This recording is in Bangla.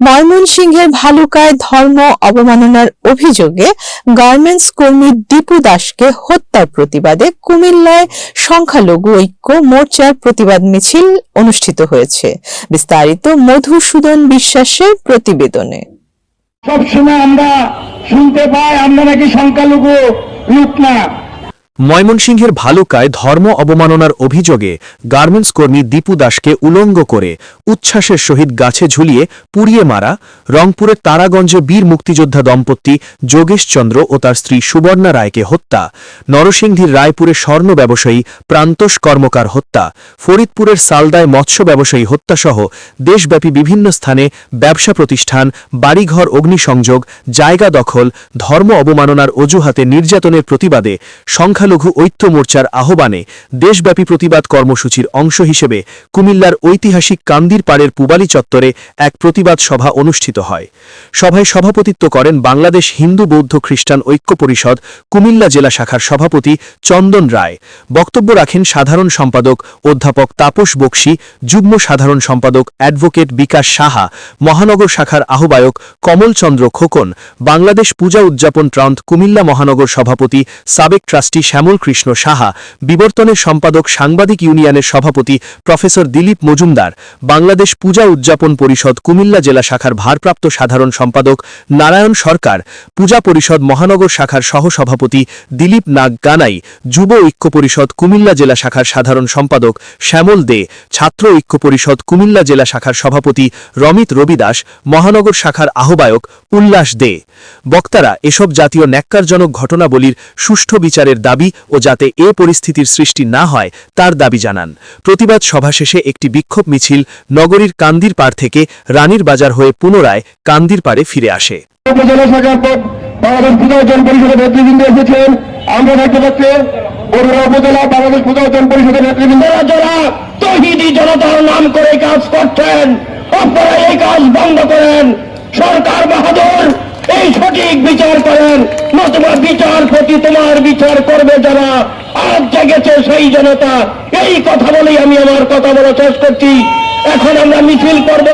ময়মনসিংহের ভালুকায় ধর্ম অবমাননার অভিযোগে গার্মেন্টস কর্মী দীপু দাসকে হত্যার প্রতিবাদে কুমিল্লায় সংখ্যালঘু ঐক্য মোর্চার প্রতিবাদ মিছিল অনুষ্ঠিত হয়েছে। বিস্তারিত মধুসূদন বিশ্বাসের প্রতিবেদনে। সবসময় আমরা শুনতে পাই, আমরা নাকি সংখ্যালঘু লোক না। ময়মনসিংহের ভালুকায় ধর্ম অবমাননার অভিযোগে গার্মেন্টস কর্মী দীপু দাসকে উলঙ্গ করে উচ্ছ্বাসের সহিত গাছে ঝুলিয়ে পুড়িয়ে মারা রংপুরের তারাগঞ্জে বীর মুক্তিযোদ্ধা দম্পতি যোগেশ চন্দ্র ও তার স্ত্রী সুবর্ণা রায়কে হত্যা। নরসিংদীর রায়পুরের স্বর্ণ ব্যবসায়ী প্রান্তোষ কর্মকার হত্যা। ফরিদপুরের সালদায় মৎস্য ব্যবসায়ী হত্যাসহ দেশব্যাপী বিভিন্ন স্থানে ব্যবসা প্রতিষ্ঠান, বাড়িঘর, অগ্নিসংযোগ, জায়গা দখল, ধর্ম অবমাননার অজুহাতে নির্যাতনের প্রতিবাদে সংখ্যালঘু ঐক্য মোর্চার আহ্বানে দেশব্যাপী প্রতিবাদ কর্মসূচির অংশ হিসেবে কুমিল্লার ঐতিহাসিক কান্দির পাড়ের পুবালি চত্বরে এক প্রতিবাদ সভা অনুষ্ঠিত হয়। সভায় সভাপতিত্ব করেন বাংলাদেশ হিন্দু বৌদ্ধ খ্রিস্টান ঐক্য পরিষদ কুমিল্লা জেলা শাখার সভাপতি চন্দন রায়। বক্তব্য রাখেন সাধারণ সম্পাদক অধ্যাপক তাপস বক্সি, যুগ্ম সাধারণ সম্পাদক অ্যাডভোকেট বিকাশ সাহা, মহানগর শাখার আহ্বায়ক কমলচন্দ্র খোকন, বাংলাদেশ পূজা উদযাপন ট্রান্ত কুমিল্লা মহানগর সভাপতি সাবেক ট্রাস্টি শ্যামল কৃষ্ণ সাহা, বিবর্তনের সম্পাদক সাংবাদিক ইউনিয়নের সভাপতি প্রফেসর দিলীপ মজুমদার, বাংলাদেশ পূজা উদযাপন পরিষদ কুমিল্লা জেলা শাখার ভারপ্রাপ্ত সাধারণ সম্পাদক নারায়ণ সরকার, পূজা পরিষদ মহানগর শাখার সহসভাপতি দিলীপ নাগ গানাই যুব ঐক্য পরিষদ কুমিল্লা জেলা শাখার সাধারণ সম্পাদক শ্যামল দে, ছাত্র ঐক্য পরিষদ কুমিল্লা জেলা শাখার সভাপতি রমিত রবিদাস, মহানগর শাখার আহ্বায়ক উল্লাস দে। বক্তারা, এসব জাতীয় ন্যাক্কারজনক ঘটনাবলীর সুষ্ঠু বিচারের দাবি ও যাতে এ পরিস্থিতির সৃষ্টি না হয়, তার দাবি জানান। প্রতিবাদ সভা শেষে একটি বিক্ষোভ মিছিল নগরীর কান্দির পাড় থেকে রানীর বাজার হয়ে পুনরায় কান্দির পাড়ে ফিরে আসে। নাম করে কাজ করছেন। সরকার বাহাদুর এই সঠিক বিচার করেন, নতুবা বিচার প্রতি তোমার বিচার করবে যারা। আজ জেগেছে সেই জনতা। এই কথা বলেই আমি আমার কথা বলা শেষ করছি। এখন আমরা মিছিল করব।